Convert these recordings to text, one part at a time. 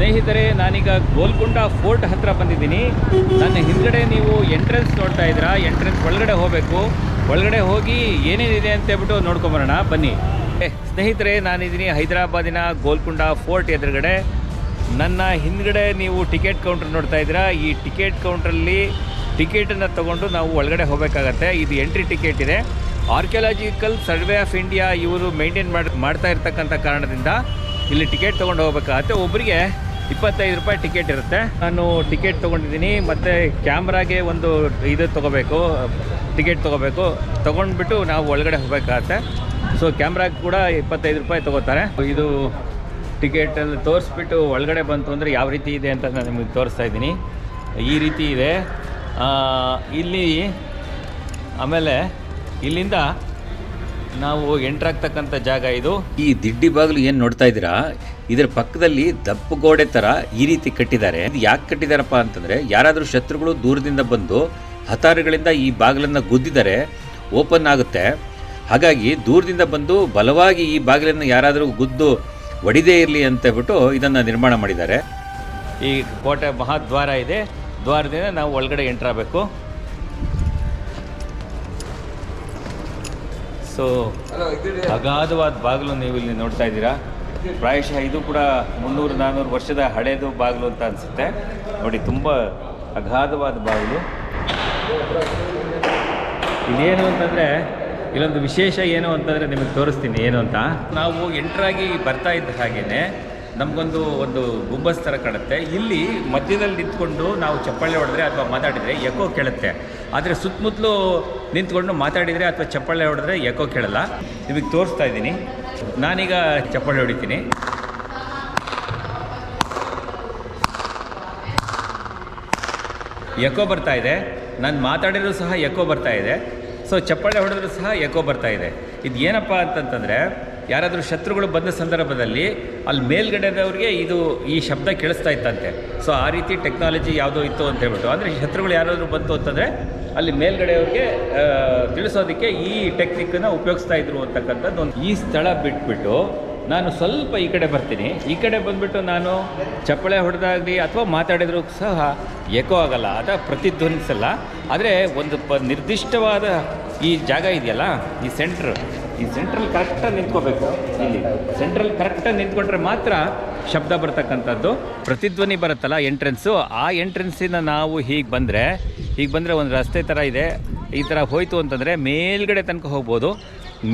ಸ್ನೇಹಿತರೆ, ನಾನೀಗ ಗೋಲ್ಕುಂಡ ಫೋರ್ಟ್ ಹತ್ರ ಬಂದಿದ್ದೀನಿ. ನನ್ನ ಹಿಂದ್ಗಡೆ ನೀವು ಎಂಟ್ರೆನ್ಸ್ ನೋಡ್ತಾ ಇದ್ದೀರಾ? ಎಂಟ್ರೆನ್ಸ್ ಒಳಗಡೆ ಹೋಗಬೇಕು. ಒಳಗಡೆ ಹೋಗಿ ಏನೇನಿದೆ ಅಂತ ಹೇಳ್ಬಿಟ್ಟು ನೋಡ್ಕೊಂಬರೋಣ. ಬನ್ನಿ. ಸ್ನೇಹಿತರೆ, ನಾನಿದ್ದೀನಿ ಹೈದರಾಬಾದಿನ ಗೋಲ್ಕುಂಡ ಫೋರ್ಟ್ ಎದುರುಗಡೆ. ನನ್ನ ಹಿಂದ್ಗಡೆ ನೀವು ಟಿಕೆಟ್ ಕೌಂಟರ್ ನೋಡ್ತಾ ಇದ್ದೀರಾ? ಈ ಟಿಕೆಟ್ ಕೌಂಟ್ರಲ್ಲಿ ಟಿಕೆಟನ್ನು ತೊಗೊಂಡು ನಾವು ಒಳಗಡೆ ಹೋಗಬೇಕಾಗತ್ತೆ. ಇದು ಎಂಟ್ರಿ ಟಿಕೆಟ್ ಇದೆ. ಆರ್ಕಿಯಾಲಜಿಕಲ್ ಸರ್ವೆ ಆಫ್ ಇಂಡಿಯಾ ಇವರು ಮೇಂಟೈನ್ ಮಾಡಿ, ಮಾಡ್ತಾ ಇರ್ತಕ್ಕಂಥ ಕಾರಣದಿಂದ ಇಲ್ಲಿ ಟಿಕೆಟ್ ತೊಗೊಂಡು ಹೋಗ್ಬೇಕಾಗತ್ತೆ. ಒಬ್ಬರಿಗೆ ಇಪ್ಪತ್ತೈದು ರೂಪಾಯಿ ಟಿಕೆಟ್ ಇರುತ್ತೆ. ನಾನು ಟಿಕೆಟ್ ತೊಗೊಂಡಿದ್ದೀನಿ, ಮತ್ತು ಕ್ಯಾಮ್ರಾಗೆ ಒಂದು ಇದು ತೊಗೋಬೇಕು ಟಿಕೆಟ್ ತೊಗೋಬೇಕು. ತೊಗೊಂಡ್ಬಿಟ್ಟು ನಾವು ಒಳಗಡೆ ಹೋಗಬೇಕಾಗತ್ತೆ. ಸೊ ಕ್ಯಾಮ್ರಾಗೆ ಕೂಡ ಇಪ್ಪತ್ತೈದು ರೂಪಾಯಿ ತೊಗೋತಾರೆ. ಇದು ಟಿಕೆಟಲ್ಲಿ ತೋರಿಸ್ಬಿಟ್ಟು ಒಳಗಡೆ ಬಂತು ಅಂದರೆ ಯಾವ ರೀತಿ ಇದೆ ಅಂತ ನಾನು ನಿಮಗೆ ತೋರಿಸ್ತಾ ಇದ್ದೀನಿ. ಈ ರೀತಿ ಇದೆ. ಇಲ್ಲಿ, ಆಮೇಲೆ ಇಲ್ಲಿಂದ ನಾವು ಎಂಟರ್ ಎಂಟ್ರಾಗ್ತಕ್ಕಂಥ ಜಾಗ ಇದು. ಈ ದಿಡ್ಡಿ ಬಾಗಿಲು ಏನು ನೋಡ್ತಾ ಇದ್ದೀರಾ? ಇದರ ಪಕ್ಕದಲ್ಲಿ ದಪ್ಪ ಗೋಡೆ ಥರ ಈ ರೀತಿ ಕಟ್ಟಿದ್ದಾರೆ. ಇದು ಯಾಕೆ ಕಟ್ಟಿದಾರಪ್ಪ ಅಂತಂದರೆ ಯಾರಾದರೂ ಶತ್ರುಗಳು ದೂರದಿಂದ ಬಂದು ಹತಾರುಗಳಿಂದ ಈ ಬಾಗಿಲನ್ನು ಗುದ್ದಿದರೆ ಓಪನ್ ಆಗುತ್ತೆ. ಹಾಗಾಗಿ ದೂರದಿಂದ ಬಂದು ಬಲವಾಗಿ ಈ ಬಾಗಿಲನ್ನು ಯಾರಾದರೂ ಗುದ್ದು ಒಡಿದೇ ಇರಲಿ ಅಂತ ಹೇಳ್ಬಿಟ್ಟು ಇದನ್ನು ನಿರ್ಮಾಣ ಮಾಡಿದ್ದಾರೆ. ಈ ಕೋಟೆ ಮಹಾದ್ವಾರ ಇದೆ. ದ್ವಾರದಿಂದ ನಾವು ಒಳಗಡೆ ಎಂಟ್ರ್ ಸೊ, ಅಗಾಧವಾದ ಬಾಗಿಲು ನೀವು ಇಲ್ಲಿ ನೋಡ್ತಾ ಇದ್ದೀರಾ. ಪ್ರಾಯಶಃ ಇದು ಕೂಡ ಮುನ್ನೂರು ನಾನ್ನೂರು ವರ್ಷದ ಹಳೇದು ಬಾಗಿಲು ಅಂತ ಅನಿಸುತ್ತೆ. ನೋಡಿ, ತುಂಬ ಅಗಾಧವಾದ ಬಾಗಿಲು. ಇದೇನು ಅಂತಂದರೆ, ಇಲ್ಲೊಂದು ವಿಶೇಷ ಏನು ಅಂತಂದರೆ ನಿಮಗೆ ತೋರಿಸ್ತೀನಿ. ಏನು ಅಂತ? ನಾವು ಎಂಟ್ರಾಗಿ ಬರ್ತಾ ಇದ್ದ ಹಾಗೇ ನಮಗೊಂದು ಒಂದು ಗುಂಬಸ್ ಥರ ಕಾಣುತ್ತೆ. ಇಲ್ಲಿ ಮಧ್ಯದಲ್ಲಿ ನಿಂತ್ಕೊಂಡು ನಾವು ಚಪ್ಪಾಳೆ ಹೊಡೆದ್ರೆ ಅಥವಾ ಮಾತಾಡಿದರೆ ಎಕೋ ಕೇಳುತ್ತೆ. ಆದರೆ ಸುತ್ತಮುತ್ತಲು ನಿಂತ್ಕೊಂಡು ಮಾತಾಡಿದರೆ ಅಥವಾ ಚಪ್ಪಾಳೆ ಹೊಡೆದ್ರೆ ಯಾಕೋ ಕೇಳಲ್ಲ. ನಿಮಗೆ ತೋರಿಸ್ತಾ ಇದ್ದೀನಿ. ನಾನೀಗ ಚಪ್ಪಾಳೆ ಹೊಡಿತೀನಿ. ಎಕೋ ಬರ್ತಾ ಇದೆ. ನಾನು ಮಾತಾಡಿದ್ರು ಸಹ ಎಕೋ ಬರ್ತಾ ಇದೆ. ಸೊ ಚಪ್ಪಾಳೆ ಹೊಡೆದ್ರು ಸಹ ಎಕೋ ಬರ್ತಾ ಇದೆ. ಇದು ಏನಪ್ಪ ಅಂತಂತಂದರೆ, ಯಾರಾದರೂ ಶತ್ರುಗಳು ಬಂದ ಸಂದರ್ಭದಲ್ಲಿ ಅಲ್ಲಿ ಮೇಲ್ಗಡೆದವ್ರಿಗೆ ಇದು ಈ ಶಬ್ದ ಕೇಳಿಸ್ತಾ ಇತ್ತಂತೆ. ಸೊ ಆ ರೀತಿ ಟೆಕ್ನಾಲಜಿ ಯಾವುದೋ ಇತ್ತು ಅಂತ ಹೇಳ್ಬಿಟ್ಟು. ಅಂದರೆ ಶತ್ರುಗಳು ಯಾರಾದರೂ ಬಂತು ಅಂತಂದರೆ ಅಲ್ಲಿ ಮೇಲ್ಗಡೆಯವ್ರಿಗೆ ತಿಳಿಸೋದಕ್ಕೆ ಈ ಟೆಕ್ನಿಕ್ಕನ್ನು ಉಪಯೋಗಿಸ್ತಾ ಇದ್ರು ಅಂತಕ್ಕಂಥದ್ದು ಒಂದು ಈ ಸ್ಥಳ ಬಿಟ್ಬಿಟ್ಟು ನಾನು ಸ್ವಲ್ಪ ಈ ಕಡೆ ಬರ್ತೀನಿ. ಈ ಕಡೆ ಬಂದ್ಬಿಟ್ಟು ನಾನು ಚಪ್ಪಳೆ ಹೊಡೆದಾಗಲಿ ಅಥವಾ ಮಾತಾಡಿದ್ರು ಸಹ ಎಕೋ ಆಗಲ್ಲ, ಅಥವಾ ಪ್ರತಿಧ್ವನಿಸಲ್ಲ. ಆದರೆ ಒಂದು ಪ, ನಿರ್ದಿಷ್ಟವಾದ ಈ ಜಾಗ ಇದೆಯಲ್ಲ, ಈ ಸೆಂಟ್ರ್ ಈ ಸೆಂಟ್ರಲ್ ಕರೆಕ್ಟಾಗಿ ನಿಂತ್ಕೋಬೇಕು. ಇಲ್ಲಿ ಸೆಂಟ್ರಲ್ ಕರೆಕ್ಟಾಗಿ ನಿಂತ್ಕೊಂಡ್ರೆ ಮಾತ್ರ ಶಬ್ದ ಬರ್ತಕ್ಕಂಥದ್ದು. ಪ್ರತಿಧ್ವನಿ ಬರುತ್ತಲ್ಲ ಎಂಟ್ರೆನ್ಸು ಆ ಎಂಟ್ರೆನ್ಸಿನ ನಾವು ಹೀಗೆ ಬಂದರೆ ಹೀಗೆ ಬಂದರೆ ಒಂದು ರಸ್ತೆ ಥರ ಇದೆ. ಈ ಥರ ಹೋಯ್ತು ಅಂತಂದರೆ ಮೇಲ್ಗಡೆ ತನಕ ಹೋಗ್ಬೋದು.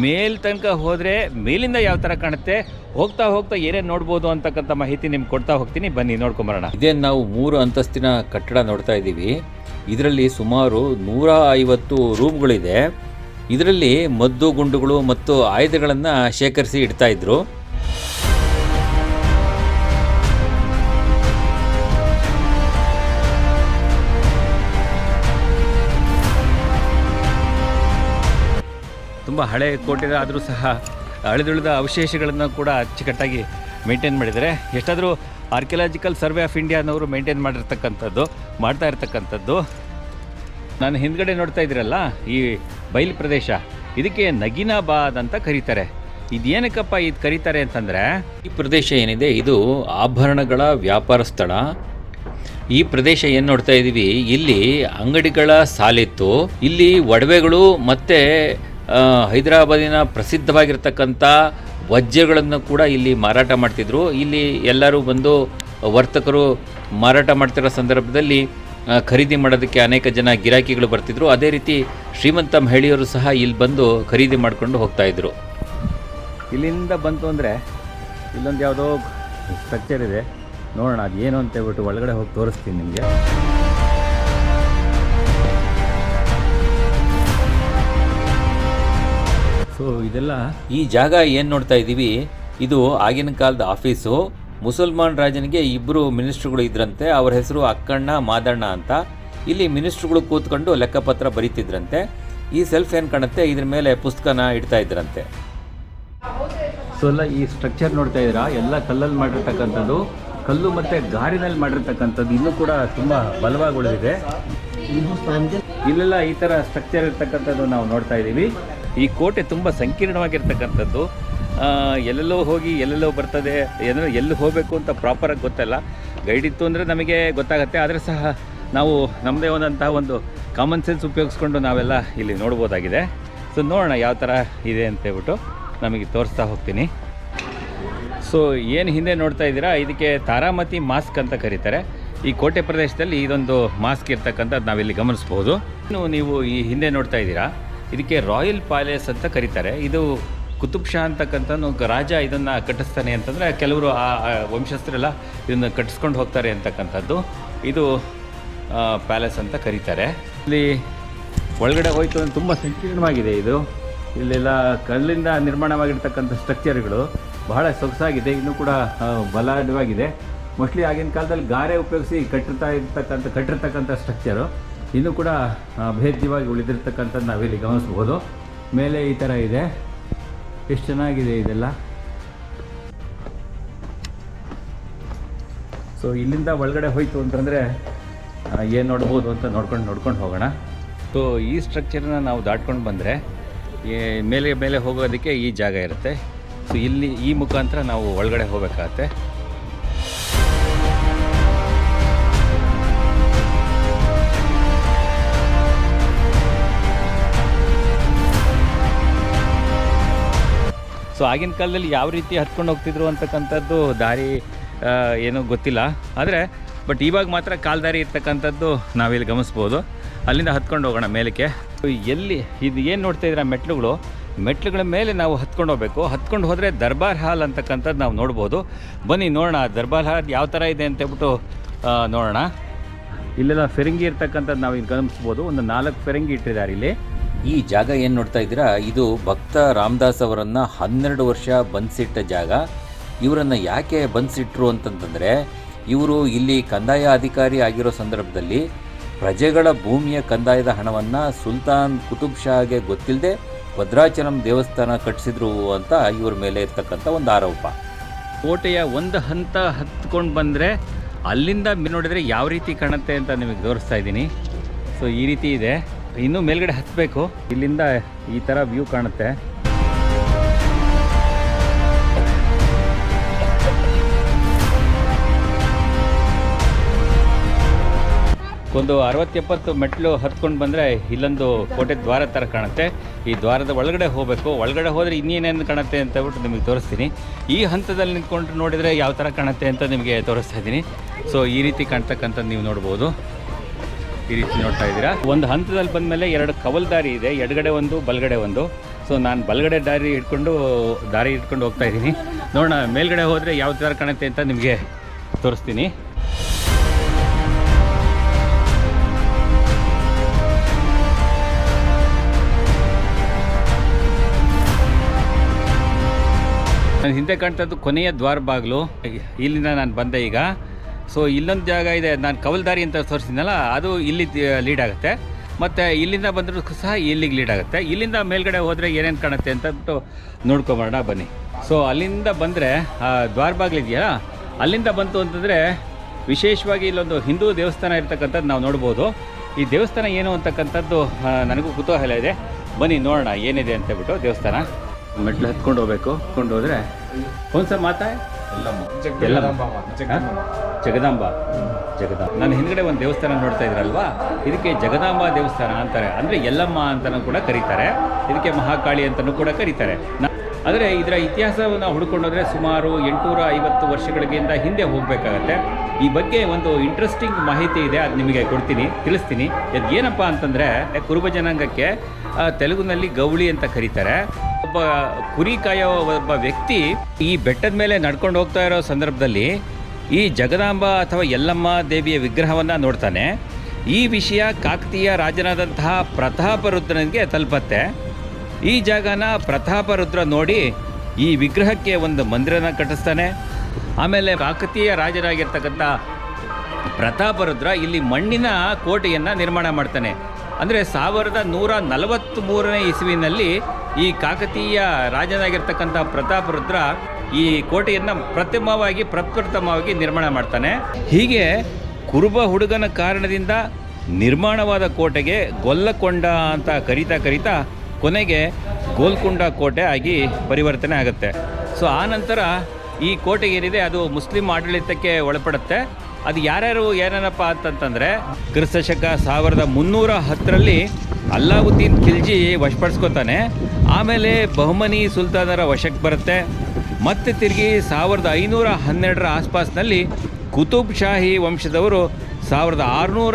ಮೇಲ್ ತನಕ ಹೋದರೆ ಮೇಲಿಂದ ಯಾವ ಥರ ಕಾಣುತ್ತೆ? ಹೋಗ್ತಾ ಹೋಗ್ತಾ ಏನೇನು ನೋಡ್ಬೋದು ಅಂತಕ್ಕಂಥ ಮಾಹಿತಿ ನಿಮ್ಗೆ ಕೊಡ್ತಾ ಹೋಗ್ತೀನಿ. ಬನ್ನಿ, ನೋಡ್ಕೊಂಬರೋಣ. ಇದೇ ನಾವು ಮೂರು ಅಂತಸ್ತಿನ ಕಟ್ಟಡ ನೋಡ್ತಾ ಇದ್ದೀವಿ. ಇದರಲ್ಲಿ ಸುಮಾರು ನೂರ ಐವತ್ತು ರೂಮ್ಗಳಿದೆ. ಇದರಲ್ಲಿ ಮದ್ದು, ಗುಂಡುಗಳು ಮತ್ತು ಆಯುಧಗಳನ್ನು ಶೇಖರಿಸಿ ಇಡ್ತಾ ತುಂಬ ಹಳೆ ಕೋಟೆ ಆದರೂ ಸಹ ಅಳಿದುಳಿದ ಅವಶೇಷಗಳನ್ನು ಕೂಡ ಅಚ್ಚುಕಟ್ಟಾಗಿ ಮೇಂಟೈನ್ ಮಾಡಿದ್ದಾರೆ. ಎಷ್ಟಾದರೂ ಆರ್ಕಿಯಲಾಜಿಕಲ್ ಸರ್ವೆ ಆಫ್ ಇಂಡಿಯಾನವರು ಮೇಂಟೈನ್ ಮಾಡಿರ್ತಕ್ಕಂಥದ್ದು, ಮಾಡ್ತಾ ಇರ್ತಕ್ಕಂಥದ್ದು. ನಾನು ಹಿಂದ್ಗಡೆ ನೋಡ್ತಾ ಇದ್ದೀರಲ್ಲ, ಈ ಬಯಲು ಪ್ರದೇಶ. ಇದಕ್ಕೆ ನಗಿನಾಬಾದ್ ಅಂತ ಕರೀತಾರೆ. ಇದೇನಕ್ಕಪ್ಪ ಇದು ಕರೀತಾರೆ ಅಂತಂದರೆ, ಈ ಪ್ರದೇಶ ಏನಿದೆ, ಇದು ಆಭರಣಗಳ ವ್ಯಾಪಾರ ಸ್ಥಳ. ಈ ಪ್ರದೇಶ ಏನು ನೋಡ್ತಾ ಇದ್ದೀವಿ ಇಲ್ಲಿ ಅಂಗಡಿಗಳ ಸಾಲಿತ್ತು. ಇಲ್ಲಿ ಒಡವೆಗಳು ಮತ್ತು ಹೈದರಾಬಾದಿನ ಪ್ರಸಿದ್ಧವಾಗಿರ್ತಕ್ಕಂಥ ವಜ್ರಗಳನ್ನು ಕೂಡ ಇಲ್ಲಿ ಮಾರಾಟ ಮಾಡ್ತಿದ್ರು. ಇಲ್ಲಿ ಎಲ್ಲರೂ ಬಂದು ವರ್ತಕರು ಮಾರಾಟ ಮಾಡ್ತಿರೋ ಸಂದರ್ಭದಲ್ಲಿ ಖರೀದಿ ಮಾಡೋದಕ್ಕೆ ಅನೇಕ ಜನ ಗಿರಾಕಿಗಳು ಬರ್ತಿದ್ರು. ಅದೇ ರೀತಿ ಶ್ರೀಮಂತ ಮಹಿಳೆಯರು ಸಹ ಇಲ್ಲಿ ಬಂದು ಖರೀದಿ ಮಾಡಿಕೊಂಡು ಹೋಗ್ತಾ ಇದ್ರು. ಇಲ್ಲಿಂದ ಬಂತು ಅಂದರೆ ಇಲ್ಲೊಂದು ಯಾವುದೋ ಸ್ಟ್ರಕ್ಚರ್ ಇದೆ. ನೋಡೋಣ ಅದು ಏನು ಅಂತ ಹೇಳ್ಬಿಟ್ಟು ಒಳಗಡೆ ಹೋಗಿ ತೋರಿಸ್ತೀನಿ ನಿಮಗೆ. ಸೊ ಇದೆಲ್ಲ ಈ ಜಾಗ ಏನು ನೋಡ್ತಾ ಇದ್ದೀವಿ ಇದು ಆಗಿನ ಕಾಲದ ಆಫೀಸು. ಮುಸಲ್ಮಾನ್ ರಾಜನಿಗೆ ಇಬ್ಬರು ಮಿನಿಸ್ಟ್ರುಗಳು ಇದ್ರಂತೆ. ಅವ್ರ ಹೆಸರು ಅಕ್ಕಣ್ಣ ಮಾದಣ್ಣ ಅಂತ. ಇಲ್ಲಿ ಮಿನಿಸ್ಟ್ರುಗಳು ಕೂತ್ಕೊಂಡು ಲೆಕ್ಕಪತ್ರ ಬರೀತಿದ್ರಂತೆ. ಈ ಸೆಲ್ಫ್ ಏನು ಕಾಣುತ್ತೆ? ಇದ್ರ ಮೇಲೆ ಪುಸ್ತಕನ ಇಡ್ತಾ ಇದ್ರಂತೆ. ಸೊ ಎಲ್ಲ ಈ ಸ್ಟ್ರಕ್ಚರ್ ನೋಡ್ತಾ ಇದ್ದೀರಾ? ಎಲ್ಲ ಕಲ್ಲಲ್ಲಿ ಮಾಡಿರ್ತಕ್ಕಂಥದ್ದು. ಕಲ್ಲು ಮತ್ತು ಗಾರಿನಲ್ಲಿ ಮಾಡಿರ್ತಕ್ಕಂಥದ್ದು. ಇನ್ನೂ ಕೂಡ ತುಂಬ ಬಲವಾಗಿ ಉಳಿದಿದೆ. ಇಲ್ಲೆಲ್ಲ ಈ ಥರ ಸ್ಟ್ರಕ್ಚರ್ ಇರ್ತಕ್ಕಂಥದ್ದು ನಾವು ನೋಡ್ತಾ ಇದ್ದೀವಿ ಈ ಕೋಟೆ ತುಂಬ ಸಂಕೀರ್ಣವಾಗಿರ್ತಕ್ಕಂಥದ್ದು. ಎಲ್ಲೆಲ್ಲೋ ಹೋಗಿ ಎಲ್ಲೆಲ್ಲೋ ಬರ್ತದೆ, ಏನೋ ಎಲ್ಲಿ ಹೋಗಬೇಕು ಅಂತ ಪ್ರಾಪರಾಗಿ ಗೊತ್ತಲ್ಲ. ಗೈಡ್ ಇತ್ತು ಅಂದರೆ ನಮಗೆ ಗೊತ್ತಾಗುತ್ತೆ, ಆದರೆ ಸಹ ನಾವು ನಮ್ಮದೇ ಒಂದಂತಹ ಒಂದು ಕಾಮನ್ ಸೆನ್ಸ್ ಉಪಯೋಗಿಸ್ಕೊಂಡು ನಾವೆಲ್ಲ ಇಲ್ಲಿ ನೋಡ್ಬೋದಾಗಿದೆ. ಸೊ ನೋಡೋಣ ಯಾವ ಥರ ಇದೆ ಅಂತ ಹೇಳ್ಬಿಟ್ಟು ನಮಗೆ ತೋರಿಸ್ತಾ ಹೋಗ್ತೀನಿ. ಸೊ ಏನು ಹಿಂದೆ ನೋಡ್ತಾ ಇದ್ದೀರಾ? ಇದಕ್ಕೆ ತಾರಾಮತಿ ಮಾಸ್ಕ್ ಅಂತ ಕರೀತಾರೆ. ಈ ಕೋಟೆ ಪ್ರದೇಶದಲ್ಲಿ ಇದೊಂದು ಮಾಸ್ಕ್ ಇರ್ತಕ್ಕಂಥದ್ದು ನಾವಿಲ್ಲಿ ಗಮನಿಸ್ಬೋದು. ಇನ್ನು ನೀವು ಈ ಹಿಂದೆ ನೋಡ್ತಾ ಇದ್ದೀರಾ? ಇದಕ್ಕೆ ರಾಯಲ್ ಪ್ಯಾಲೇಸ್ ಅಂತ ಕರೀತಾರೆ. ಇದು ಕುತುಬ್ ಶಾ ಅಂತಕ್ಕಂಥ ರಾಜ ಇದನ್ನು ಕಟ್ಟಿಸ್ತಾನೆ ಅಂತಂದರೆ ಕೆಲವರು ಆ ವಂಶಸ್ಥರೆಲ್ಲ ಇದನ್ನು ಕಟ್ಟಿಸ್ಕೊಂಡು ಹೋಗ್ತಾರೆ ಅಂತಕ್ಕಂಥದ್ದು. ಇದು ಪ್ಯಾಲೇಸ್ ಅಂತ ಕರೀತಾರೆ. ಇಲ್ಲಿ ಒಳಗಡೆ ಹೋಯ್ತು ಅಂದರೆ ತುಂಬ ಸಂಕೀರ್ಣವಾಗಿದೆ ಇದು. ಇಲ್ಲೆಲ್ಲ ಕಲ್ಲಿಂದ ನಿರ್ಮಾಣವಾಗಿರ್ತಕ್ಕಂಥ ಸ್ಟ್ರಕ್ಚರ್ಗಳು ಬಹಳ ಸೊಗಸಾಗಿದೆ, ಇನ್ನೂ ಕೂಡ ಬಲಾಢ್ಯವಾಗಿದೆ ಮೋಸ್ಟ್ಲಿ ಆಗಿನ ಕಾಲದಲ್ಲಿ ಗಾರೆ ಉಪಯೋಗಿಸಿ ಕಟ್ಟಿರ್ತಾ ಇರ್ತಕ್ಕಂಥ, ಕಟ್ಟಿರ್ತಕ್ಕಂಥ ಸ್ಟ್ರಕ್ಚರು. ಇನ್ನೂ ಕೂಡ ಭೇದ್ಯವಾಗಿ ಉಳಿದಿರ್ತಕ್ಕಂಥದ್ದು ನಾವಿಲ್ಲಿ ಗಮನಿಸ್ಬೋದು. ಮೇಲೆ ಈ ಥರ ಇದೆ. ಎಷ್ಟು ಚೆನ್ನಾಗಿದೆ ಇದೆಲ್ಲ? ಸೊ ಇಲ್ಲಿಂದ ಒಳಗಡೆ ಹೋಯಿತು ಅಂತಂದರೆ ಏನು ನೋಡ್ಬೋದು ಅಂತ ನೋಡ್ಕೊಂಡು ನೋಡ್ಕೊಂಡು ಹೋಗೋಣ. ಸೊ ಈ ಸ್ಟ್ರಕ್ಚರ್ನ ನಾವು ದಾಟ್ಕೊಂಡು ಬಂದರೆ ಮೇಲೆ ಮೇಲೆ ಹೋಗೋದಕ್ಕೆ ಈ ಜಾಗ ಇರುತ್ತೆ. ಸೊ ಇಲ್ಲಿ ಈ ಮುಖಾಂತರ ನಾವು ಒಳಗಡೆ ಹೋಗಬೇಕಾಗತ್ತೆ. ಸೊ ಆಗಿನ ಕಾಲದಲ್ಲಿ ಯಾವ ರೀತಿ ಹತ್ಕೊಂಡು ಹೋಗ್ತಿದ್ರು ಅಂತಕ್ಕಂಥದ್ದು ದಾರಿ ಏನು ಗೊತ್ತಿಲ್ಲ. ಆದರೆ ಬಟ್ ಇವಾಗ ಮಾತ್ರ ಕಾಲ್ದಾರಿ ಇರ್ತಕ್ಕಂಥದ್ದು ನಾವಿಲ್ಲಿ ಗಮನಿಸ್ಬೋದು. ಅಲ್ಲಿಂದ ಹತ್ಕೊಂಡು ಹೋಗೋಣ ಮೇಲಕ್ಕೆ. ಎಲ್ಲಿ, ಇದು ಏನು ನೋಡ್ತಾ ಇದ್ದೀರಾ ಮೆಟ್ಲುಗಳು? ಮೆಟ್ಲುಗಳ ಮೇಲೆ ನಾವು ಹತ್ಕೊಂಡು ಹೋಗಬೇಕು. ಹತ್ಕೊಂಡು ಹೋದರೆ ದರ್ಬಾರ್ ಹಾಲ್ ಅಂತಕ್ಕಂಥದ್ದು ನಾವು ನೋಡ್ಬೋದು. ಬನ್ನಿ, ನೋಡೋಣ ದರ್ಬಾರ್ ಹಾಲ್ ಯಾವ ಥರ ಇದೆ ಅಂತೇಳ್ಬಿಟ್ಟು ನೋಡೋಣ. ಇಲ್ಲೆಲ್ಲ ಫೆರಂಗಿ ಇರ್ತಕ್ಕಂಥದ್ದು ನಾವು ಇಲ್ಲಿ ಗಮನಿಸ್ಬೋದು. ಒಂದು ನಾಲ್ಕು ಫೆರಂಗಿ ಇಟ್ಟಿದ್ದಾರೆ ಇಲ್ಲಿ. ಈ ಜಾಗ ಏನು ನೋಡ್ತಾ ಇದ್ದೀರಾ? ಇದು ಭಕ್ತ ರಾಮದಾಸ್ ಅವರನ್ನು ಹನ್ನೆರಡು ವರ್ಷ ಬಂಧಿಸಿಟ್ಟ ಜಾಗ. ಇವರನ್ನು ಯಾಕೆ ಬಂಧಿಸಿಟ್ರು ಅಂತಂತಂದರೆ, ಇವರು ಇಲ್ಲಿ ಕಂದಾಯ ಅಧಿಕಾರಿ ಆಗಿರೋ ಸಂದರ್ಭದಲ್ಲಿ ಪ್ರಜೆಗಳ ಭೂಮಿಯ ಕಂದಾಯದ ಹಣವನ್ನು ಸುಲ್ತಾನ್ ಕುತುಬ್ ಶಾಗೆ ಗೊತ್ತಿಲ್ಲದೆ ಭದ್ರಾಚಲಂ ದೇವಸ್ಥಾನ ಕಟ್ಟಿಸಿದ್ರು ಅಂತ ಇವ್ರ ಮೇಲೆ ಇರ್ತಕ್ಕಂಥ ಒಂದು ಆರೋಪ. ಕೋಟೆಯ ಒಂದು ಹಂತ ಹತ್ಕೊಂಡು ಬಂದರೆ ಅಲ್ಲಿಂದ ನೋಡಿದರೆ ಯಾವ ರೀತಿ ಕಾಣುತ್ತೆ ಅಂತ ನಿಮಗೆ ತೋರಿಸ್ತಾ ಇದ್ದೀನಿ. ಸೊ ಈ ರೀತಿ ಇದೆ. ಇನ್ನೂ ಮೇಲ್ಗಡೆ ಹತ್ತಬೇಕು ಇಲ್ಲಿಂದ ಈ ಥರ ವ್ಯೂ ಕಾಣುತ್ತೆ. ಒಂದು ಅರವತ್ತೆಪ್ಪತ್ತು ಮೆಟ್ಲು ಹತ್ಕೊಂಡು ಬಂದರೆ ಇಲ್ಲೊಂದು ಕೋಟೆ ದ್ವಾರ ಥರ ಕಾಣುತ್ತೆ. ಈ ದ್ವಾರದ ಒಳಗಡೆ ಹೋಗಬೇಕು. ಒಳಗಡೆ ಹೋದರೆ ಇನ್ನೇನೇನು ಕಾಣುತ್ತೆ ಅಂತ ಹೇಳ್ಬಿಟ್ಟು ನಿಮಗೆ ತೋರಿಸ್ತೀನಿ. ಈ ಹಂತದಲ್ಲಿ ನಿಂತ್ಕೊಂಡು ನೋಡಿದರೆ ಯಾವ ಥರ ಕಾಣುತ್ತೆ ಅಂತ ನಿಮಗೆ ತೋರಿಸ್ತಾ ಇದ್ದೀನಿ. ಸೊ ಈ ರೀತಿ ಕಾಣ್ತಕ್ಕಂಥದ್ದು ನೀವು ನೋಡ್ಬೋದು. ಈ ರೀತಿ ನೋಡ್ತಾ ಇದ್ದೀರಾ? ಒಂದು ಹಂತದಲ್ಲಿ ಬಂದ ಮೇಲೆ ಎರಡು ಕವಲ್ ದಾರಿ ಇದೆ, ಎಡಗಡೆ ಒಂದು, ಬಲಗಡೆ ಒಂದು. ಸೊ ನಾನು ಬಲಗಡೆ ದಾರಿ ಇಟ್ಕೊಂಡು ದಾರಿ ಇಟ್ಕೊಂಡು ಹೋಗ್ತಾ ಇದ್ದೀನಿ. ನೋಡೋಣ, ಮೇಲ್ಗಡೆ ಹೋದರೆ ಯಾವ ಥರ ಕಾಣುತ್ತೆ ಅಂತ ನಿಮಗೆ ತೋರಿಸ್ತೀನಿ. ನಾನು ಹಿಂದೆ ಕಾಣ್ತದ್ದು ಕೊನೆಯ ದ್ವಾರ ಬಾಗಿಲು. ಇಲ್ಲಿಂದ ನಾನು ಬಂದೆ ಈಗ. ಸೊ ಇಲ್ಲೊಂದು ಜಾಗ ಇದೆ, ನಾನು ಕವಲ್ದಾರಿ ಅಂತ ತೋರಿಸಿದ್ನಲ್ಲ, ಅದು ಇಲ್ಲಿ ಲೀಡ್ ಆಗುತ್ತೆ. ಮತ್ತು ಇಲ್ಲಿಂದ ಬಂದರೂ ಸಹ ಇಲ್ಲಿಗೆ ಲೀಡ್ ಆಗುತ್ತೆ. ಇಲ್ಲಿಂದ ಮೇಲ್ಗಡೆ ಹೋದರೆ ಏನೇನು ಕಾಣುತ್ತೆ ಅಂತ ಬಿಟ್ಟು ನೋಡ್ಕೊಂಬರೋಣ, ಬನ್ನಿ. ಸೊ ಅಲ್ಲಿಂದ ಬಂದರೆ ದ್ವಾರ ಬಾಗಿಲು ಇದೆಯಲ್ಲ ಅಲ್ಲಿಂದ ಬಂತು ಅಂತಂದರೆ, ವಿಶೇಷವಾಗಿ ಇಲ್ಲೊಂದು ಹಿಂದೂ ದೇವಸ್ಥಾನ ಇರ್ತಕ್ಕಂಥದ್ದು ನಾವು ನೋಡ್ಬೋದು. ಈ ದೇವಸ್ಥಾನ ಏನು ಅಂತಕ್ಕಂಥದ್ದು ನನಗೂ ಕುತೂಹಲ ಇದೆ. ಬನ್ನಿ, ನೋಡೋಣ ಏನಿದೆ ಅಂತ ಹೇಳ್ಬಿಟ್ಟು ದೇವಸ್ಥಾನ. ಮೆಟ್ಲು ಹತ್ಕೊಂಡು ಹೋಗ್ಬೇಕು. ಹತ್ಕೊಂಡು ಹೋದರೆ ಒಂದು ಸಲ ಮಾತಾ ಎಲ್ಲಮ್ಮ? ಜಗದಾಂಬ ಜಗದಾಂಬ. ನಾನು ಹಿಂದ್ಗಡೆ ಒಂದು ದೇವಸ್ಥಾನ ನೋಡ್ತಾ ಇದ್ರಲ್ವಾ? ಇದಕ್ಕೆ ಜಗದಾಂಬ ದೇವಸ್ಥಾನ ಅಂತಾರೆ. ಅಂದರೆ ಎಲ್ಲಮ್ಮ ಅಂತಲೂ ಕೂಡ ಕರೀತಾರೆ. ಇದಕ್ಕೆ ಮಹಾಕಾಳಿ ಅಂತಲೂ ಕೂಡ ಕರೀತಾರೆ. ನ- ಆದರೆ ಇದರ ಇತಿಹಾಸವನ್ನು ಹುಡ್ಕೊಂಡೋದ್ರೆ ಸುಮಾರು ಎಂಟುನೂರ ಐವತ್ತು ವರ್ಷಗಳಿಗಿಂತ ಹಿಂದೆ ಹೋಗಬೇಕಾಗತ್ತೆ. ಈ ಬಗ್ಗೆ ಒಂದು ಇಂಟ್ರೆಸ್ಟಿಂಗ್ ಮಾಹಿತಿ ಇದೆ ಅದು ನಿಮಗೆ ಕೊಡ್ತೀನಿ ತಿಳಿಸ್ತೀನಿ. ಅದು ಏನಪ್ಪ ಅಂತಂದರೆ ಕುರುಬ ಜನಾಂಗಕ್ಕೆ ತೆಲುಗುನಲ್ಲಿ ಗೌಳಿ ಅಂತ ಕರೀತಾರೆ. ಒಬ್ಬ ಕುರಿ ಕಾಯೋ ಒಬ್ಬ ವ್ಯಕ್ತಿ ಈ ಬೆಟ್ಟದ ಮೇಲೆ ನಡ್ಕೊಂಡು ಹೋಗ್ತಾ ಇರೋ ಸಂದರ್ಭದಲ್ಲಿ ಈ ಜಗದಾಂಬ ಅಥವಾ ಯಲ್ಲಮ್ಮ ದೇವಿಯ ವಿಗ್ರಹವನ್ನು ನೋಡ್ತಾನೆ. ಈ ವಿಷಯ ಕಾಕತೀಯ ರಾಜನಾದಂತಹ ಪ್ರತಾಪರುದ್ರನಿಗೆ ತಲುಪತ್ತೆ. ಈ ಜಾಗನ ಪ್ರತಾಪರುದ್ರ ನೋಡಿ ಈ ವಿಗ್ರಹಕ್ಕೆ ಒಂದು ಮಂದಿರನ ಕಟ್ಟಿಸ್ತಾನೆ. ಆಮೇಲೆ ಕಾಕತೀಯ ರಾಜರಾಗಿರ್ತಕ್ಕಂಥ ಪ್ರತಾಪರುದ್ರ ಇಲ್ಲಿ ಮಣ್ಣಿನ ಕೋಟೆಯನ್ನು ನಿರ್ಮಾಣ ಮಾಡ್ತಾನೆ. ಅಂದರೆ ಸಾವಿರದ ನೂರ ನಲವತ್ತ್ಮೂರನೇ ಇಸುವಿನಲ್ಲಿ ಈ ಕಾಕತೀಯ ರಾಜನಾಗಿರ್ತಕ್ಕಂಥ ಪ್ರತಾಪರುದ್ರ ಈ ಕೋಟೆಯನ್ನು ಪ್ರಥಮವಾಗಿ ಪ್ರಪ್ರಥಮವಾಗಿ ನಿರ್ಮಾಣ ಮಾಡ್ತಾನೆ. ಹೀಗೆ ಕುರುಬ ಹುಡುಗನ ಕಾರಣದಿಂದ ನಿರ್ಮಾಣವಾದ ಕೋಟೆಗೆ ಗೊಲ್ಲಕೊಂಡ ಅಂತ ಕರಿತಾ ಕರಿತಾ ಕೊನೆಗೆ ಗೋಲ್ಕೊಂಡ ಕೋಟೆ ಆಗಿ ಪರಿವರ್ತನೆ ಆಗುತ್ತೆ. ಸೊ ಆ ನಂತರ ಈ ಕೋಟೆ ಏನಿದೆ ಅದು ಮುಸ್ಲಿಂ ಆಡಳಿತಕ್ಕೆ ಒಳಪಡುತ್ತೆ. ಅದು ಯಾರ್ಯಾರು ಏನೇನಪ್ಪ ಅಂತಂತಂದರೆ ಕ್ರಿಸ್ತಶಕ ಸಾವಿರದ ಮುನ್ನೂರ ಹತ್ತರಲ್ಲಿ ಅಲ್ಲಾವುದ್ದೀನ್ ಖಿಲ್ಜಿ ವಶಪಡಿಸ್ಕೋತಾನೆ. ಆಮೇಲೆ ಬಹುಮನಿ ಸುಲ್ತಾನರ ವಶಕ್ಕೆ ಬರುತ್ತೆ. ಮತ್ತೆ ತಿರುಗಿ ಸಾವಿರದ ಐನೂರ ಹನ್ನೆರಡರ ಆಸ್ಪಾಸ್ನಲ್ಲಿ ಕುತುಬ್ ಶಾಹಿ ವಂಶದವರು ಸಾವಿರದ ಆರುನೂರ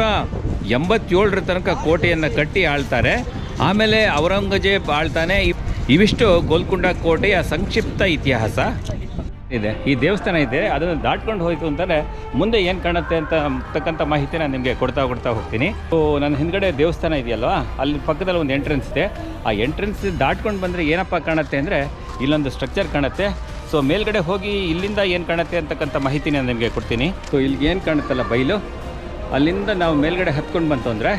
ಎಂಬತ್ತೇಳರ ತನಕ ಕೋಟೆಯನ್ನು ಕಟ್ಟಿ ಆಳ್ತಾರೆ. ಆಮೇಲೆ ಔರಂಗಜೇಬ್ ಆಳ್ತಾನೆ. ಇವ್- ಇವಿಷ್ಟು ಗೋಲ್ಕೊಂಡ ಕೋಟೆಯ ಸಂಕ್ಷಿಪ್ತ ಇತಿಹಾಸ. ಇದೆ. ಈ ದೇವಸ್ಥಾನ ಇದೆ, ಅದನ್ನು ದಾಟ್ಕೊಂಡು ಹೋಯಿತು ಅಂತಂದರೆ ಮುಂದೆ ಏನು ಕಾಣುತ್ತೆ ಅಂತ ತಕ್ಕಂಥ ಮಾಹಿತಿ ನಾನು ನಿಮಗೆ ಕೊಡ್ತಾ ಕೊಡ್ತಾ ಹೋಗ್ತೀನಿ. ಸೊ ನನ್ನ ಹಿಂದ್ಗಡೆ ದೇವಸ್ಥಾನ ಇದೆಯಲ್ವಾ? ಅಲ್ಲಿ ಪಕ್ಕದಲ್ಲಿ ಒಂದು ಎಂಟ್ರೆನ್ಸ್ ಇದೆ. ಆ ಎಂಟ್ರೆನ್ಸ್ ದಾಟ್ಕೊಂಡು ಬಂದರೆ ಏನಪ್ಪ ಕಾಣುತ್ತೆ ಅಂದರೆ ಇಲ್ಲೊಂದು ಸ್ಟ್ರಕ್ಚರ್ ಕಾಣುತ್ತೆ. ಸೊ ಮೇಲ್ಗಡೆ ಹೋಗಿ ಇಲ್ಲಿಂದ ಏನು ಕಾಣುತ್ತೆ ಅಂತಕ್ಕಂಥ ಮಾಹಿತಿ ನಾನು ನಿಮಗೆ ಕೊಡ್ತೀನಿ. ಸೊ ಇಲ್ಲಿ ಏನು ಕಾಣುತ್ತಲ್ಲ ಬೈಲು? ಅಲ್ಲಿಂದ ನಾವು ಮೇಲ್ಗಡೆ ಹತ್ಕೊಂಡು ಬಂತು ಅಂದರೆ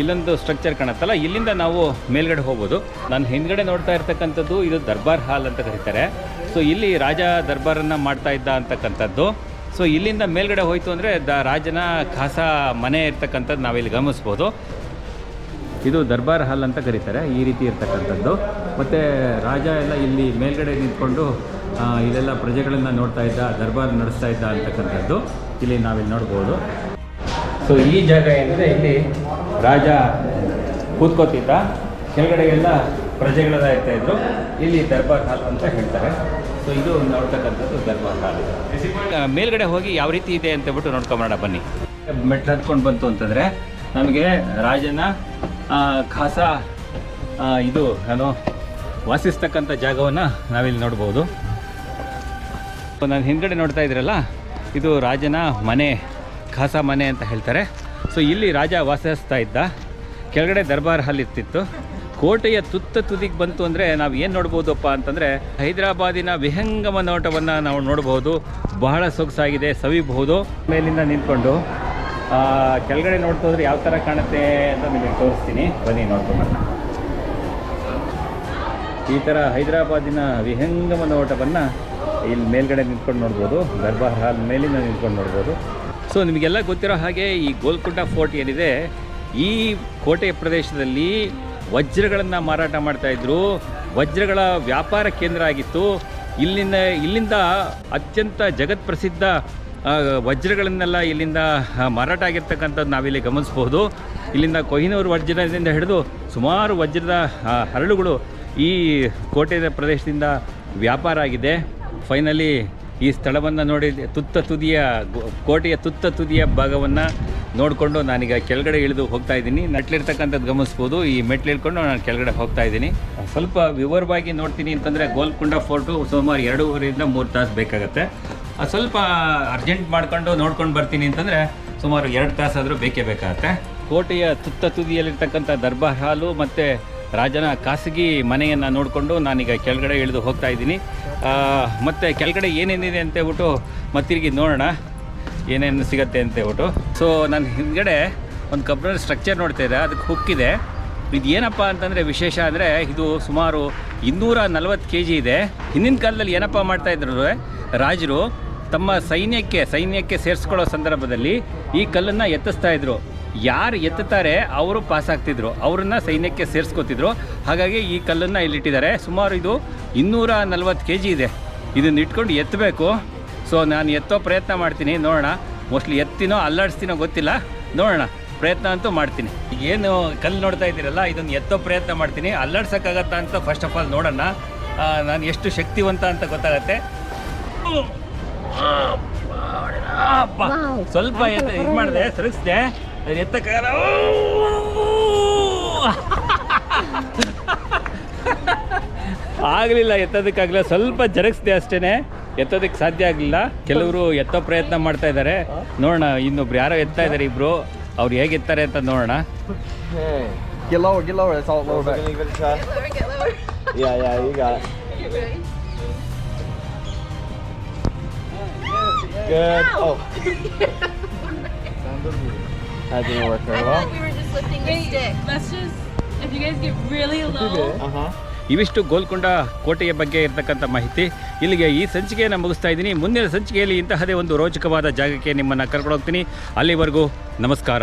ಇಲ್ಲೊಂದು ಸ್ಟ್ರಕ್ಚರ್ ಕಾಣುತ್ತಲ್ಲ, ಇಲ್ಲಿಂದ ನಾವು ಮೇಲ್ಗಡೆ ಹೋಗ್ಬೋದು. ನಾನು ಹಿಂದ್ಗಡೆ ನೋಡ್ತಾ ಇರ್ತಕ್ಕಂಥದ್ದು ಇದು ದರ್ಬಾರ್ ಹಾಲ್ ಅಂತ ಕರೀತಾರೆ. ಸೊ ಇಲ್ಲಿ ರಾಜ ದರ್ಬಾರನ್ನು ಮಾಡ್ತಾ ಇದ್ದ ಅಂತಕ್ಕಂಥದ್ದು. ಸೊ ಇಲ್ಲಿಂದ ಮೇಲ್ಗಡೆ ಹೋಯ್ತು ಅಂದರೆ ದ ರಾಜನ ಖಾಸ ಮನೆ ಇರ್ತಕ್ಕಂಥದ್ದು ನಾವಿಲ್ಲಿ ಗಮನಿಸ್ಬೋದು. ಇದು ದರ್ಬಾರ್ ಹಾಲ್ ಅಂತ ಕರೀತಾರೆ, ಈ ರೀತಿ ಇರ್ತಕ್ಕಂಥದ್ದು. ಮತ್ತು ರಾಜ ಎಲ್ಲ ಇಲ್ಲಿ ಮೇಲ್ಗಡೆ ನಿಂತ್ಕೊಂಡು ಇಲ್ಲೆಲ್ಲ ಪ್ರಜೆಗಳನ್ನು ನೋಡ್ತಾ ಇದ್ದ, ದರ್ಬಾರ್ ನಡೆಸ್ತಾ ಇದ್ದ ಅಂತಕ್ಕಂಥದ್ದು ಇಲ್ಲಿ ನಾವಿಲ್ಲಿ ನೋಡ್ಬೋದು. ಸೊ ಈ ಜಾಗ ಏನಿದೆ, ಇಲ್ಲಿ ರಾಜ ಕೂತ್ಕೋತಿದ್ದ. ಕೆಳಗಡೆ ಎಲ್ಲ ಪ್ರಜೆಗಳೆಲ್ಲ ಇರ್ತಾ ಇದ್ರು. ಇಲ್ಲಿ ದರ್ಬಾರ್ ಹಾಲ್ ಅಂತ ಹೇಳ್ತಾರೆ. ಸೊ ಇದು ನೋಡ್ತಕ್ಕಂಥದ್ದು ದರ್ಬಾರ್ ಹಾಲ್. ಮೇಲ್ಗಡೆ ಹೋಗಿ ಯಾವ ರೀತಿ ಇದೆ ಅಂತ ಬಿಟ್ಟು ನೋಡ್ಕೊಂಬೋಣ ಬನ್ನಿ. ಮೆಟ್ಲು ಹತ್ಕೊಂಡು ಬಂತು ಅಂತಂದರೆ ನಮಗೆ ರಾಜನ ಖಾಸ ಇದು ನಾನು ವಾಸಿಸ್ತಕ್ಕಂಥ ಜಾಗವನ್ನು ನಾವಿಲ್ಲಿ ನೋಡ್ಬೋದು. ನಾನು ಹಿಂದ್ಗಡೆ ನೋಡ್ತಾ ಇದ್ದೀರಲ್ಲ ಇದು ರಾಜನ ಮನೆ ಖಾಸ ಮನೆ ಅಂತ ಹೇಳ್ತಾರೆ. ಸೊ ಇಲ್ಲಿ ರಾಜ ವಾಸಿಸ್ತಾ ಇದ್ದ. ಕೆಳಗಡೆ ದರ್ಬಾರ್ ಹಾಲ್ ಇರ್ತಿತ್ತು. ಕೋಟೆಯ ತುತ್ತ ತುದಿಗೆ ಬಂತು ಅಂದರೆ ನಾವು ಏನು ನೋಡ್ಬೋದಪ್ಪ ಅಂತಂದರೆ ಹೈದರಾಬಾದಿನ ವಿಹಂಗಮ ನೋಟವನ್ನು ನಾವು ನೋಡ್ಬೋದು. ಬಹಳ ಸೊಗಸಾಗಿದೆ, ಸವಿಬಹುದು. ಮೇಲಿಂದ ನಿಂತ್ಕೊಂಡು ಕೆಳಗಡೆ ನೋಡ್ತಾ ಹೋದ್ರೆ ಯಾವ ಥರ ಕಾಣುತ್ತೆ ಅಂತ ನಿಮಗೆ ತೋರಿಸ್ತೀನಿ. ಬನ್ನಿ, ನೋಡ್ಕೊಂಡು ಈ ಥರ ಹೈದರಾಬಾದಿನ ವಿಹಂಗಮ ನೋಟವನ್ನು ಇಲ್ಲಿ ಮೇಲ್ಗಡೆ ನಿಂತ್ಕೊಂಡು ನೋಡ್ಬೋದು. ದರ್ಬಾರ್ ಹಾಲ್ ಮೇಲಿಂದ ನಿಂತ್ಕೊಂಡು ನೋಡ್ಬೋದು. ಸೊ ನಿಮಗೆಲ್ಲ ಗೊತ್ತಿರೋ ಹಾಗೆ ಈ ಗೋಲ್ಕುಂಡ ಫೋರ್ಟ್ ಏನಿದೆ, ಈ ಕೋಟೆ ಪ್ರದೇಶದಲ್ಲಿ ವಜ್ರಗಳನ್ನು ಮಾರಾಟ ಮಾಡ್ತಾಯಿದ್ರು ವಜ್ರಗಳ ವ್ಯಾಪಾರ ಕೇಂದ್ರ ಆಗಿತ್ತು. ಇಲ್ಲಿಂದ ಇಲ್ಲಿಂದ ಅತ್ಯಂತ ಜಗತ್ ಪ್ರಸಿದ್ಧ ವಜ್ರಗಳನ್ನೆಲ್ಲ ಇಲ್ಲಿಂದ ಮಾರಾಟ ಆಗಿರ್ತಕ್ಕಂಥದ್ದು ನಾವಿಲ್ಲಿ ಗಮನಿಸ್ಬೋದು ಇಲ್ಲಿಂದ ಕೊಹಿನೂರು ವಜ್ರದಿಂದ ಹಿಡಿದು ಸುಮಾರು ವಜ್ರದ ಹರಳುಗಳು ಈ ಕೋಟೆಯ ಪ್ರದೇಶದಿಂದ ವ್ಯಾಪಾರ ಆಗಿದೆ. ಫೈನಲಿ ಈ ಸ್ಥಳವನ್ನು ನೋಡಿ, ತುತ್ತ ತುದಿಯ ಕೋಟೆಯ ತುತ್ತ ತುದಿಯ ಭಾಗವನ್ನು ನೋಡಿಕೊಂಡು ನಾನೀಗ ಕೆಳಗಡೆ ಇಳಿದು ಹೋಗ್ತಾ ಇದ್ದೀನಿ. ನಟ್ಲಿರ್ತಕ್ಕಂಥದ್ದು ಗಮನಿಸ್ಬೋದು. ಈ ಮೆಟ್ಲು ಇಳ್ಕೊಂಡು ನಾನು ಕೆಳಗಡೆ ಹೋಗ್ತಾ ಇದ್ದೀನಿ. ಸ್ವಲ್ಪ ವಿವರವಾಗಿ ನೋಡ್ತೀನಿ ಅಂತಂದರೆ ಗೋಲ್ಕುಂಡ ಫೋರ್ಟು ಸುಮಾರು ಎರಡೂವರೆಯಿಂದ ಮೂರು ತಾಸು ಬೇಕಾಗುತ್ತೆ. ಸ್ವಲ್ಪ ಅರ್ಜೆಂಟ್ ಮಾಡಿಕೊಂಡು ನೋಡ್ಕೊಂಡು ಬರ್ತೀನಿ ಅಂತಂದರೆ ಸುಮಾರು ಎರಡು ತಾಸಾದರೂ ಬೇಕೇ ಬೇಕಾಗುತ್ತೆ. ಕೋಟೆಯ ತುತ್ತ ತುದಿಯಲ್ಲಿರ್ತಕ್ಕಂಥ ದರ್ಬಾರ್ ಹಾಲು ಮತ್ತು ರಾಜನ ಖಾಸಗಿ ಮನೆಯನ್ನು ನೋಡಿಕೊಂಡು ನಾನೀಗ ಕೆಳಗಡೆ ಇಳಿದು ಹೋಗ್ತಾ ಇದ್ದೀನಿ. ಮತ್ತು ಕೆಳಗಡೆ ಏನೇನಿದೆ ಅಂತ ಹೇಳ್ಬಿಟ್ಟು ಮತ್ತಿರ್ಗಿ ನೋಡೋಣ. ಏನೇನು ಸಿಗತ್ತೆ ಅಂತ ಹೇಳ್ಬಿಟ್ಟು. ಸೊ ನಾನು ಹಿಂದ್ಗಡೆ ಒಂದು ಕಬ್ಬಿಣದ ಸ್ಟ್ರಕ್ಚರ್ ನೋಡ್ತಾ ಇದೆ ಅದಕ್ಕೆ ಹುಕ್ಕಿದೆ. ಇದು ಏನಪ್ಪ ಅಂತಂದರೆ ವಿಶೇಷ ಅಂದರೆ ಇದು ಸುಮಾರು ಇನ್ನೂರ ನಲವತ್ತು ಕೆ ಜಿ ಇದೆ. ಹಿಂದಿನ ಕಾಲದಲ್ಲಿ ಏನಪ್ಪ ಮಾಡ್ತಾಯಿದ್ರು ರಾಜರು ತಮ್ಮ ಸೈನ್ಯಕ್ಕೆ ಸೈನ್ಯಕ್ಕೆ ಸೇರಿಸ್ಕೊಳ್ಳೋ ಸಂದರ್ಭದಲ್ಲಿ ಈ ಕಲ್ಲನ್ನು ಎತ್ತಿಸ್ತಾ ಇದ್ರು. ಯಾರು ಎತ್ತುತ್ತಾರೆ ಅವರು ಪಾಸ್ ಆಗ್ತಿದ್ರು. ಅವ್ರನ್ನ ಸೈನ್ಯಕ್ಕೆ ಸೇರಿಸ್ಕೊತಿದ್ರು. ಹಾಗಾಗಿ ಈ ಕಲ್ಲನ್ನು ಇಲ್ಲಿಟ್ಟಿದ್ದಾರೆ. ಸುಮಾರು ಇದು ಇನ್ನೂರ ನಲ್ವತ್ತು ಕೆ ಜಿ ಇದೆ. ಇದನ್ನ ಇಟ್ಕೊಂಡು ಎತ್ತಬೇಕು. ಸೊ ನಾನು ಎತ್ತೋ ಪ್ರಯತ್ನ ಮಾಡ್ತೀನಿ. ನೋಡೋಣ. ಮೋಸ್ಟ್ಲಿ ಎತ್ತಿನೋ ಅಲ್ಲಾಡಿಸ್ತೀನೋ ಗೊತ್ತಿಲ್ಲ. ನೋಡೋಣ. ಪ್ರಯತ್ನ ಅಂತೂ ಮಾಡ್ತೀನಿ. ಈಗ ಏನು ಕಲ್ಲು ನೋಡ್ತಾ ಇದ್ದೀರಲ್ಲ? ಇದನ್ನು ಎತ್ತೋ ಪ್ರಯತ್ನ ಮಾಡ್ತೀನಿ. ಅಲ್ಲಾಡ್ಸೋಕ್ಕಾಗತ್ತಾ ಅಂತ ಫಸ್ಟ್ ಆಫ್ ಆಲ್ ನೋಡೋಣ. ನಾನು ಎಷ್ಟು ಶಕ್ತಿವಂತ ಅಂತ ಗೊತ್ತಾಗತ್ತೆ. ಅಪ್ಪ. ಸ್ವಲ್ಪ ಇದು ಮಾಡಿದೆ ಸರಿಸ್ದೆ. ಎತ್ತಕ್ಕಾಗಲ್ಲ ಆಗಲಿಲ್ಲ ಎತ್ತೋದಕ್ಕಾಗಲಿಲ್ಲ ಸ್ವಲ್ಪ ಜರಗಿಸ್ದೆ ಅಷ್ಟೇ ಎತ್ತೋದಕ್ಕೆ ಸಾಧ್ಯ ಆಗಲಿಲ್ಲ. ಕೆಲವರು ಎತ್ತೋ ಪ್ರಯತ್ನ ಮಾಡ್ತಾ ಇದ್ದಾರೆ. ನೋಡೋಣ ಇನ್ನೊಬ್ರು ಯಾರೋ ಎತ್ತಾ ಇದ್ದಾರೆ ಇಬ್ರು. ಅವ್ರು ಹೇಗೆ ಎತ್ತಾರೆ ಅಂತ ನೋಡೋಣ. Oh, that didn't work I very thought well. we were just lifting the stick. let's just, if you guys get really low, Uh huh. ಇವಿಷ್ಟು ಗೋಲ್ಕೊಂಡ ಕೋಟೆಯ ಬಗ್ಗೆ ಇರತಕ್ಕಂಥ ಮಾಹಿತಿ ಇಲ್ಲಿಗೆ ಈ ಸಂಚಿಕೆಯನ್ನು ಮುಗಿಸ್ತಾ ಇದ್ದೀನಿ ಮುಂದಿನ ಸಂಚಿಕೆಯಲ್ಲಿ ಇಂತಹದೇ ಒಂದು ರೋಚಕವಾದ ಜಾಗಕ್ಕೆ ನಿಮ್ಮನ್ನು ಕರ್ಕೊಂಡು ಹೋಗ್ತೀನಿ ಅಲ್ಲಿವರೆಗೂ ನಮಸ್ಕಾರ